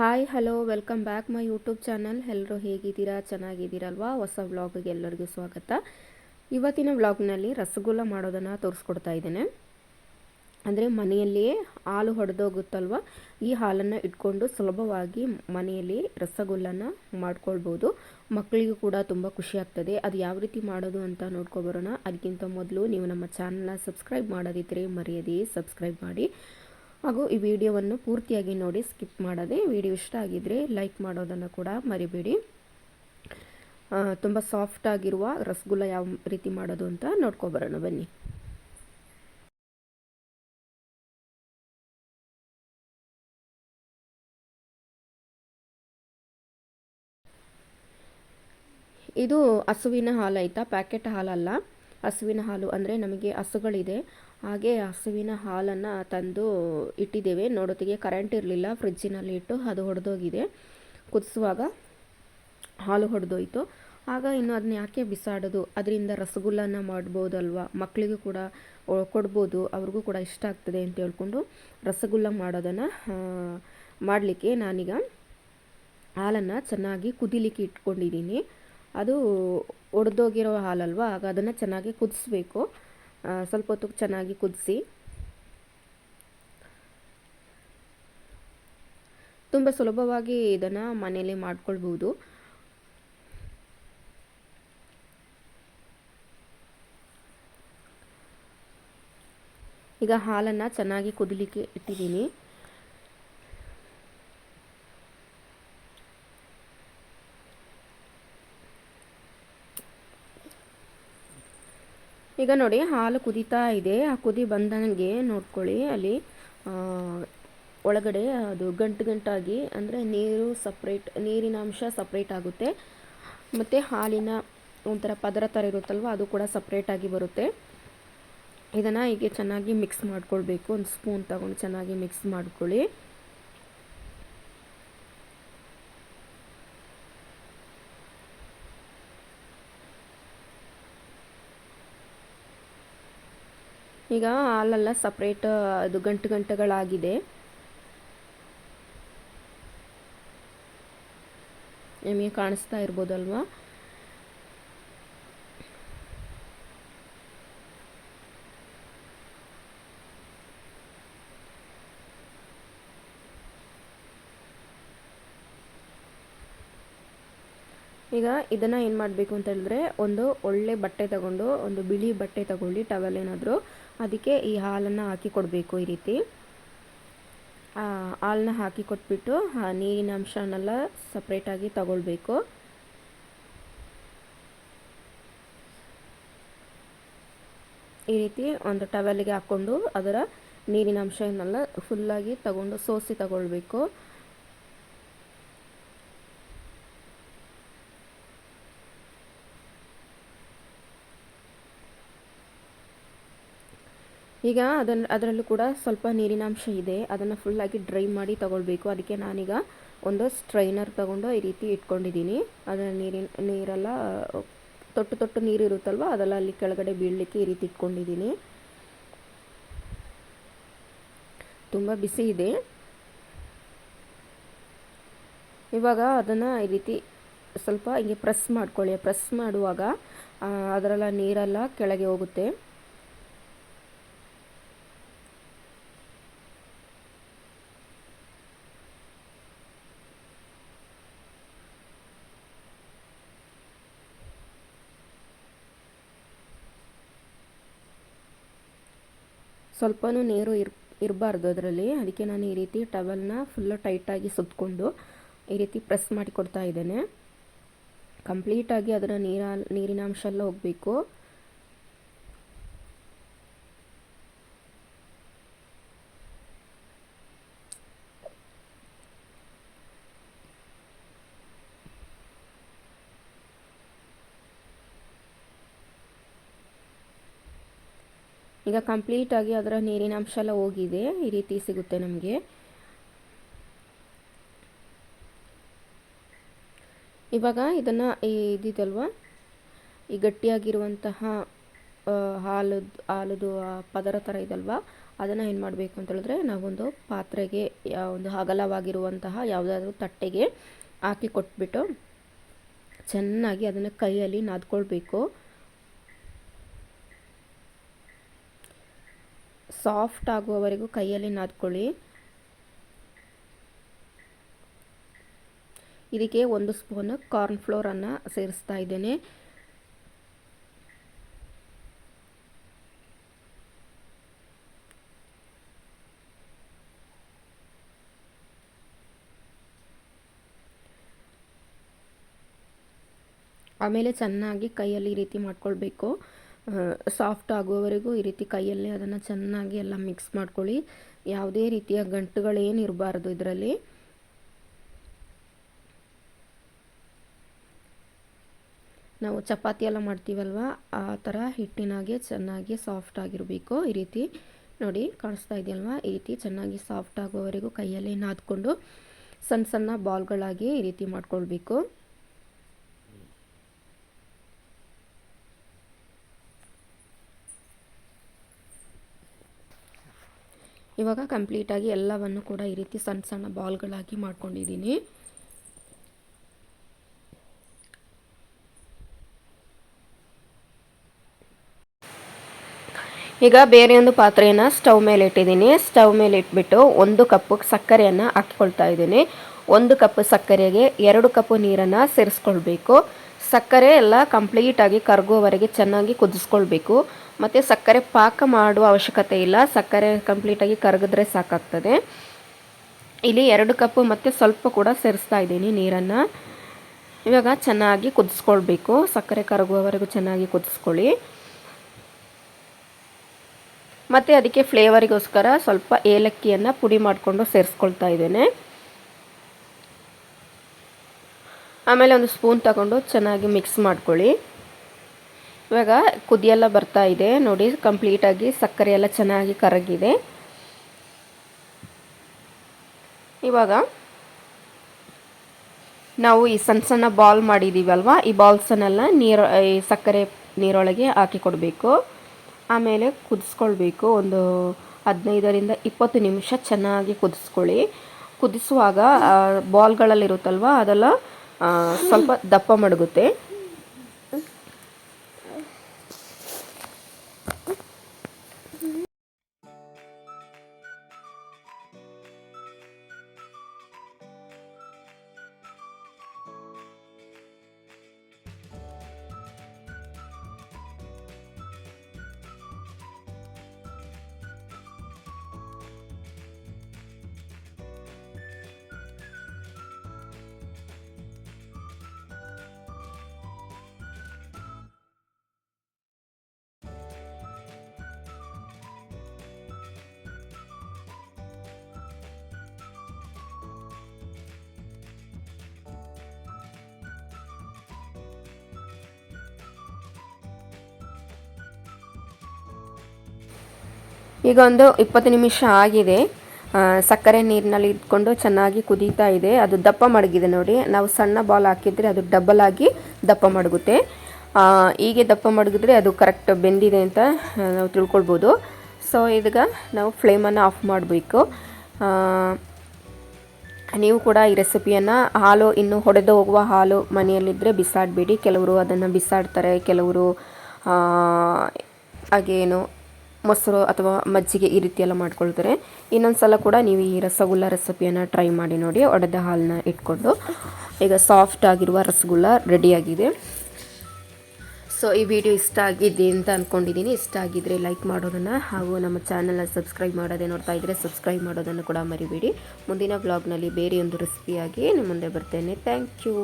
Hi hello welcome back my YouTube channel ಎಲ್ಲರೂ ಹೇಗಿದ್ದೀರಾ? ಚೆನ್ನಾಗಿದ್ದೀರಲ್ವಾ? ಹೊಸ ವ್ಲಾಗ್ಗೆ ಎಲ್ಲರಿಗೂ ಸ್ವಾಗತ. ಇವತ್ತಿನ ವ್ಲಾಗ್ನಲ್ಲಿ ರಸಗುಲ್ಲ ಮಾಡೋದನ್ನು ತೋರಿಸ್ಕೊಡ್ತಾ ಇದ್ದೇನೆ. ಅಂದರೆ ಮನೆಯಲ್ಲಿಯೇ ಹಾಲು ಹೊಡೆದೋಗುತ್ತಲ್ವ? ಈ ಹಾಲನ್ನು ಇಟ್ಕೊಂಡು ಸುಲಭವಾಗಿ ಮನೆಯಲ್ಲಿ ರಸಗುಲ್ಲನ ಮಾಡ್ಕೊಳ್ಬೋದು. ಮಕ್ಕಳಿಗೂ ಕೂಡ ತುಂಬ ಖುಷಿ ಆಗ್ತದೆ. ಅದು ಯಾವ ರೀತಿ ಮಾಡೋದು ಅಂತ ನೋಡ್ಕೊಬರೋಣ ಅದಕ್ಕಿಂತ ಮೊದಲು ನೀವು ನಮ್ಮ ಚಾನಲ್ನ ಸಬ್ಸ್ಕ್ರೈಬ್ ಮಾಡೋದಿದ್ದರೆ ಮರೆಯದೇ ಸಬ್ಸ್ಕ್ರೈಬ್ ಮಾಡಿ. ಹಾಗೂ ಈ ವಿಡಿಯೋವನ್ನು ಪೂರ್ತಿಯಾಗಿ ನೋಡಿ ಸ್ಕಿಪ್ ಮಾಡದೆ ವಿಡಿಯೋ ಇಷ್ಟ ಆಗಿದ್ದರೆ ಲೈಕ್ ಮಾಡೋದನ್ನು ಕೂಡ ಮರಿಬೇಡಿ. ತುಂಬ ಸಾಫ್ಟ್ ಆಗಿರುವ ರಸಗುಲ್ಲ ಯಾವ ರೀತಿ ಮಾಡೋದು ಅಂತ ನೋಡ್ಕೊಬರೋಣ, ಬನ್ನಿ. ಇದು ಹಸುವಿನ ಹಾಲು ಆಯಿತಾ? ಪ್ಯಾಕೆಟ್ ಹಾಲಲ್ಲ? ಹಸುವಿನ ಹಾಲು ಅಂದರೆ ನಮಗೆ ಹಸುಗಳಿದೆ. ಹಾಗೆ ಹಸುವಿನ ಹಾಲನ್ನು ತಂದು ಇಟ್ಟಿದ್ದೇವೆ. ನೋಡೋತ್ತಿಗೆ ಕರೆಂಟ್ ಇರಲಿಲ್ಲ. ಫ್ರಿಜ್ಜಿನಲ್ಲಿ ಇಟ್ಟು ಅದು ಹೊಡೆದೋಗಿದೆ ಕುದಿಸುವಾಗ ಹಾಲು ಹೊಡೆದೋಯ್ತು ಆಗ ಇನ್ನು ಅದನ್ನ ಯಾಕೆ ಬಿಸಾಡೋದು? ಅದರಿಂದ ರಸಗುಲ್ಲನ ಮಾಡ್ಬೋದಲ್ವ? ಮಕ್ಕಳಿಗೂ ಕೂಡ ಕೊಡ್ಬೋದು. ಅವ್ರಿಗೂ ಕೂಡ ಇಷ್ಟ ಆಗ್ತದೆ ಅಂತ ಹೇಳ್ಕೊಂಡು ರಸಗುಲ್ಲ ಮಾಡೋದನ್ನು ಮಾಡಲಿಕ್ಕೆ ನಾನೀಗ ಹಾಲನ್ನು ಚೆನ್ನಾಗಿ ಕುದಿಲಿಕ್ಕೆ ಇಟ್ಕೊಂಡಿದ್ದೀನಿ. ಅದು ಒಡೆದೋಗಿರೋ ಹಾಲಲ್ವ? ಆಗ ಅದನ್ನು ಚೆನ್ನಾಗಿ ಕುದಿಸ್ಬೇಕು. ಸ್ವಲ್ಪ ಹೊತ್ತು ಚೆನ್ನಾಗಿ ಕುದಿಸಿ. ತುಂಬ ಸುಲಭವಾಗಿ ಇದನ್ನು ಮನೆಯಲ್ಲಿ ಮಾಡ್ಕೊಳ್ಬೋದು ಈಗ ಹಾಲನ್ನು ಚೆನ್ನಾಗಿ ಕುದಲಿಕ್ಕೆ ಇಟ್ಟಿದ್ದೀನಿ. ಈಗ ನೋಡಿ, ಹಾಲು ಕುದೀತಾ ಇದೆ. ಆ ಕುದಿ ಬಂದಂಗೆ ನೋಡ್ಕೊಳ್ಳಿ. ಅಲ್ಲಿ ಒಳಗಡೆ ಅದು ಗಂಟು ಗಂಟಾಗಿ, ಅಂದರೆ ನೀರು ಸಪ್ರೇಟ್ ನೀರಿನ ಅಂಶ ಸಪ್ರೇಟ್ ಆಗುತ್ತೆ. ಮತ್ತು ಹಾಲಿನ ಒಂಥರ ಪದರ ಥರ ಇರುತ್ತಲ್ವ, ಅದು ಕೂಡ ಸಪ್ರೇಟಾಗಿ ಬರುತ್ತೆ. ಇದನ್ನು ಹೀಗೆ ಚೆನ್ನಾಗಿ ಮಿಕ್ಸ್ ಮಾಡ್ಕೊಳ್ಬೇಕು. ಒಂದು ಸ್ಪೂನ್ ತಗೊಂಡು ಚೆನ್ನಾಗಿ ಮಿಕ್ಸ್ ಮಾಡ್ಕೊಳ್ಳಿ. ಈಗ ಹಾಲೆಲ್ಲ ಸಪ್ರೇಟ್ ಅದು ಗಂಟು ಗಂಟುಗಳಾಗಿದೆ. ನಿಮಗೆ ಕಾಣಿಸ್ತಾ ಇರ್ಬೋದಲ್ವಾ? ಈಗ ಇದನ್ನು ಏನು ಮಾಡಬೇಕು ಅಂತ ಹೇಳಿದ್ರೆ, ಒಂದು ಒಳ್ಳೆ ಬಟ್ಟೆ ತಗೊಂಡು, ಒಂದು ಬಿಳಿ ಬಟ್ಟೆ ತಗೊಳ್ಳಿ ಟವೆಲ್ ಏನಾದರೂ. ಅದಕ್ಕೆ ಈ ಹಾಲನ್ನು ಹಾಕಿ ಕೊಡಬೇಕು ಈ ರೀತಿ. ಹಾಲನ್ನ ಹಾಕಿ ಕೊಟ್ಬಿಟ್ಟು ನೀರಿನ ಅಂಶನೆಲ್ಲ ಸಪ್ರೇಟಾಗಿ ತಗೊಳ್ಬೇಕು. ಈ ರೀತಿ ಒಂದು ಟವೆಲ್ಗೆ ಹಾಕ್ಕೊಂಡು ಅದರ ನೀರಿನ ಅಂಶನೆಲ್ಲ ಫುಲ್ಲಾಗಿ ತಗೊಂಡು ಸೋಸಿ ತಗೊಳ್ಬೇಕು. ಈಗ ಅದನ್ನು ಅದರಲ್ಲೂ ಕೂಡ ಸ್ವಲ್ಪ ನೀರಿನಾಂಶ ಇದೆ. ಅದನ್ನು ಫುಲ್ಲಾಗಿ ಡ್ರೈ ಮಾಡಿ ತಗೊಳ್ಬೇಕು. ಅದಕ್ಕೆ ನಾನೀಗ ಒಂದು ಸ್ಟ್ರೈನರ್ ತಗೊಂಡು ಈ ರೀತಿ ಇಟ್ಕೊಂಡಿದ್ದೀನಿ. ಅದರ ನೀರಿನ, ನೀರೆಲ್ಲ, ತೊಟ್ಟು ತೊಟ್ಟು ನೀರು ಇರುತ್ತಲ್ವ ಅದೆಲ್ಲ ಅಲ್ಲಿ ಕೆಳಗಡೆ ಬೀಳಲಿಕ್ಕೆ ಈ ರೀತಿ ಇಟ್ಕೊಂಡಿದ್ದೀನಿ. ತುಂಬ ಬಿಸಿ ಇದೆ. ಇವಾಗ ಅದನ್ನು ಈ ರೀತಿ ಸ್ವಲ್ಪ ಹಿಂಗೆ ಪ್ರೆಸ್ ಮಾಡ್ಕೊಳ್ಳಿ. ಪ್ರೆಸ್ ಮಾಡುವಾಗ ಅದರಲ್ಲ ನೀರೆಲ್ಲ ಕೆಳಗೆ ಹೋಗುತ್ತೆ. ಸ್ವಲ್ಪನೂ ನೀರು ಇರ್, ಇರಬಾರ್ದು ಅದರಲ್ಲಿ. ಅದಕ್ಕೆ ನಾನು ಈ ರೀತಿ ಟವೆಲ್ನ ಫುಲ್ಲು ಟೈಟಾಗಿ ಸುತ್ತಕೊಂಡು ಈ ರೀತಿ ಪ್ರೆಸ್ ಮಾಡಿ ಕೊಡ್ತಾ ಇದ್ದೇನೆ. ಕಂಪ್ಲೀಟಾಗಿ ಅದರ ನೀರ ನೀರಿನ ಅಂಶ ಎಲ್ಲ ಹೋಗಬೇಕು. ಈಗ ಕಂಪ್ಲೀಟಾಗಿ ಅದರ ನೀರಿನ ಅಂಶ ಎಲ್ಲ ಹೋಗಿದೆ. ಈ ರೀತಿ ಸಿಗುತ್ತೆ ನಮಗೆ. ಇವಾಗ ಇದನ್ನು ಇದಿದಲ್ವ? ಈ ಗಟ್ಟಿಯಾಗಿರುವಂತಹ ಹಾಲು ಹಾಲದು ಪದರ ಥರ ಇದಲ್ವ? ಅದನ್ನು ಏನು ಮಾಡಬೇಕು ಅಂತ ಹೇಳಿದ್ರೆ ನಾವೊಂದು ಪಾತ್ರೆಗೆ ಒಂದು ಅಗಲವಾಗಿರುವಂತಹ ಯಾವುದಾದ್ರೂ ತಟ್ಟೆಗೆ ಹಾಕಿ ಕೊಟ್ಬಿಟ್ಟು ಚೆನ್ನಾಗಿ ಅದನ್ನು ಕೈಯಲ್ಲಿ ನಾದ್ಕೊಳ್ಬೇಕು. ಸಾಫ್ಟ್ ಆಗುವವರೆಗೂ ಕೈಯಲ್ಲಿ ನಾದ್ಕೊಳ್ಳಿ. ಇದಕ್ಕೆ ಒಂದು ಸ್ಪೂನ್ ಕಾರ್ನ್ ಫ್ಲೋರನ್ನು ಸೇರಿಸ್ತಾ ಇದ್ದೇನೆ. ಆಮೇಲೆ ಚೆನ್ನಾಗಿ ಕೈಯಲ್ಲಿ ಈ ರೀತಿ ಮಾಡ್ಕೊಳ್ಬೇಕು. ಸಾಫ್ಟ್ ಆಗುವವರೆಗೂ ಈ ರೀತಿ ಕೈಯಲ್ಲೇ ಅದನ್ನು ಚೆನ್ನಾಗಿ ಎಲ್ಲ ಮಿಕ್ಸ್ ಮಾಡ್ಕೊಳ್ಳಿ. ಯಾವುದೇ ರೀತಿಯ ಗಂಟುಗಳೇನು ಇರಬಾರ್ದು ಇದರಲ್ಲಿ. ನಾವು ಚಪಾತಿ ಎಲ್ಲ ಮಾಡ್ತೀವಲ್ವ? ಆ ಥರ ಹಿಟ್ಟಿನಾಗೆ ಚೆನ್ನಾಗಿ ಸಾಫ್ಟ್ ಆಗಿರಬೇಕು. ಈ ರೀತಿ ನೋಡಿ ಕಾಣಿಸ್ತಾ ಇದೆಯಲ್ವಾ? ಈ ರೀತಿ ಚೆನ್ನಾಗಿ ಸಾಫ್ಟ್ ಆಗುವವರೆಗೂ ಕೈಯಲ್ಲೇ ನಾದ್ಕೊಂಡು ಸಣ್ಣ ಸಣ್ಣ ಬಾಲ್ಗಳಾಗಿ ಈ ರೀತಿ ಮಾಡ್ಕೊಳ್ಬೇಕು. ಇವಾಗ ಕಂಪ್ಲೀಟಾಗಿ ಎಲ್ಲವನ್ನು ಕೂಡ ಈ ರೀತಿ ಸಣ್ಣ ಸಣ್ಣ ಬಾಲ್ಗಳಾಗಿ ಮಾಡ್ಕೊಂಡಿದ್ದೀನಿ. ಈಗ ಬೇರೆ ಒಂದು ಪಾತ್ರೆಯನ್ನು ಸ್ಟವ್ ಮೇಲೆ ಇಟ್ಟಿದ್ದೀನಿ. ಸ್ಟವ್ ಮೇಲೆ ಇಟ್ಬಿಟ್ಟು ಒಂದು ಕಪ್ಪು ಸಕ್ಕರೆಯನ್ನು ಹಾಕಿಕೊಳ್ತಾ ಇದ್ದೀನಿ. ಒಂದು ಕಪ್ ಸಕ್ಕರೆಗೆ ಎರಡು ಕಪ್ ನೀರನ್ನು ಸೇರಿಸ್ಕೊಳ್ಬೇಕು. ಸಕ್ಕರೆ ಎಲ್ಲ ಕಂಪ್ಲೀಟಾಗಿ ಕರಗುವವರೆಗೆ ಚೆನ್ನಾಗಿ ಕುದಿಸ್ಕೊಳ್ಬೇಕು. ಮತ್ತು ಸಕ್ಕರೆ ಪಾಕ ಮಾಡುವ ಅವಶ್ಯಕತೆ ಇಲ್ಲ. ಸಕ್ಕರೆ ಕಂಪ್ಲೀಟಾಗಿ ಕರಗಿದ್ರೆ ಸಾಕಾಗ್ತದೆ. ಇಲ್ಲಿ ಎರಡು ಕಪ್ಪು ಮತ್ತು ಸ್ವಲ್ಪ ಕೂಡ ಸೇರಿಸ್ತಾ ಇದ್ದೀನಿ ನೀರನ್ನು. ಇವಾಗ ಚೆನ್ನಾಗಿ ಕುದಿಸ್ಕೊಳ್ಬೇಕು. ಸಕ್ಕರೆ ಕರಗುವವರೆಗೂ ಚೆನ್ನಾಗಿ ಕುದಿಸ್ಕೊಳ್ಳಿ. ಮತ್ತು ಅದಕ್ಕೆ ಫ್ಲೇವರಿಗೋಸ್ಕರ ಸ್ವಲ್ಪ ಏಲಕ್ಕಿಯನ್ನು ಪುಡಿ ಮಾಡಿಕೊಂಡು ಸೇರಿಸ್ಕೊಳ್ತಾ ಇದ್ದೇನೆ. ಆಮೇಲೆ ಒಂದು ಸ್ಪೂನ್ ತಗೊಂಡು ಚೆನ್ನಾಗಿ ಮಿಕ್ಸ್ ಮಾಡ್ಕೊಳ್ಳಿ. ಇವಾಗ ಕುದಿಯೆಲ್ಲ ಬರ್ತಾ ಇದೆ. ನೋಡಿ ಕಂಪ್ಲೀಟಾಗಿ ಸಕ್ಕರೆ ಎಲ್ಲ ಚೆನ್ನಾಗಿ ಕರಗಿದೆ. ಇವಾಗ ನಾವು ಈ ಸಣ್ಣ ಸಣ್ಣ ಬಾಲ್ ಮಾಡಿದ್ದೀವಲ್ವ ಈ ಬಾಲ್ಸನ್ನೆಲ್ಲ ನೀರು, ಈ ಸಕ್ಕರೆ ನೀರೊಳಗೆ ಹಾಕಿ ಕೊಡಬೇಕು. ಆಮೇಲೆ ಕುದಿಸ್ಕೊಳ್ಬೇಕು. ಒಂದು ಹದಿನೈದರಿಂದ ಇಪ್ಪತ್ತು ನಿಮಿಷ ಚೆನ್ನಾಗಿ ಕುದಿಸ್ಕೊಳ್ಳಿ. ಕುದಿಸುವಾಗ ಬಾಲ್ಗಳಲ್ಲಿರುತ್ತಲ್ವ ಅದೆಲ್ಲ ಸ್ವಲ್ಪ ದಪ್ಪ ಮಡಗುತ್ತೆ. ಈಗ ಒಂದು ಇಪ್ಪತ್ತು ನಿಮಿಷ ಆಗಿದೆ. ಸಕ್ಕರೆ ನೀರಿನಲ್ಲಿ ಇಟ್ಕೊಂಡು ಚೆನ್ನಾಗಿ ಕುದೀತಾ ಇದೆ. ಅದು ದಪ್ಪ ಮಡಗಿದೆ ನೋಡಿ. ನಾವು ಸಣ್ಣ ಬಾಲ್ ಹಾಕಿದರೆ ಅದು ಡಬಲ್ ಆಗಿ ದಪ್ಪ ಮಡಗುತ್ತೆ. ಹೀಗೆ ದಪ್ಪ ಮಡಗಿದ್ರೆ ಅದು ಕರೆಕ್ಟ್ ಬೆಂದಿದೆ ಅಂತ ನಾವು ತಿಳ್ಕೊಳ್ಬೋದು. ಸೊ ಇದೀಗ ನಾವು ಫ್ಲೇಮನ್ನು ಆಫ್ ಮಾಡಬೇಕು. ನೀವು ಕೂಡ ಈ ರೆಸಿಪಿಯನ್ನು ಹಾಲು ಇನ್ನು ಹೊಡೆದು ಹೋಗುವ ಹಾಲು ಮನೆಯಲ್ಲಿದ್ದರೆ ಬಿಸಾಡಬೇಡಿ. ಕೆಲವರು ಅದನ್ನು ಬಿಸಾಡ್ತಾರೆ, ಕೆಲವರು ಹಾಗೇನು ಮೊಸರು ಅಥವಾ ಮಜ್ಜಿಗೆ ಈ ರೀತಿ ಎಲ್ಲ ಮಾಡ್ಕೊಳ್ತಾರೆ. ಇನ್ನೊಂದು ಸಲ ಕೂಡ ನೀವು ಈ ರಸಗುಲ್ಲ ರೆಸಿಪಿಯನ್ನು ಟ್ರೈ ಮಾಡಿ ನೋಡಿ. ಒಡೆದ ಹಾಲನ್ನ ಇಟ್ಕೊಂಡು ಈಗ ಸಾಫ್ಟ್ ಆಗಿರುವ ರಸಗುಲ್ಲ ರೆಡಿಯಾಗಿದೆ ಸೊ ಈ ವಿಡಿಯೋ ಇಷ್ಟ ಆಗಿದೆ ಅಂತ ಅಂದ್ಕೊಂಡಿದ್ದೀನಿ ಇಷ್ಟ ಆಗಿದ್ದರೆ ಲೈಕ್ ಮಾಡೋದನ್ನು ಹಾಗೂ ನಮ್ಮ ಚಾನಲ್ನ ಸಬ್ಸ್ಕ್ರೈಬ್ ಮಾಡೋದೇ ನೋಡ್ತಾ ಇದ್ದರೆ ಸಬ್ಸ್ಕ್ರೈಬ್ ಮಾಡೋದನ್ನು ಕೂಡ ಮರಿಬೇಡಿ. ಮುಂದಿನ ವ್ಲಾಗ್ನಲ್ಲಿ ಒಂದು ರೆಸಿಪಿಯಾಗಿ ನಿಮ್ಮ ಮುಂದೆ ಬರ್ತೇನೆ. Thank you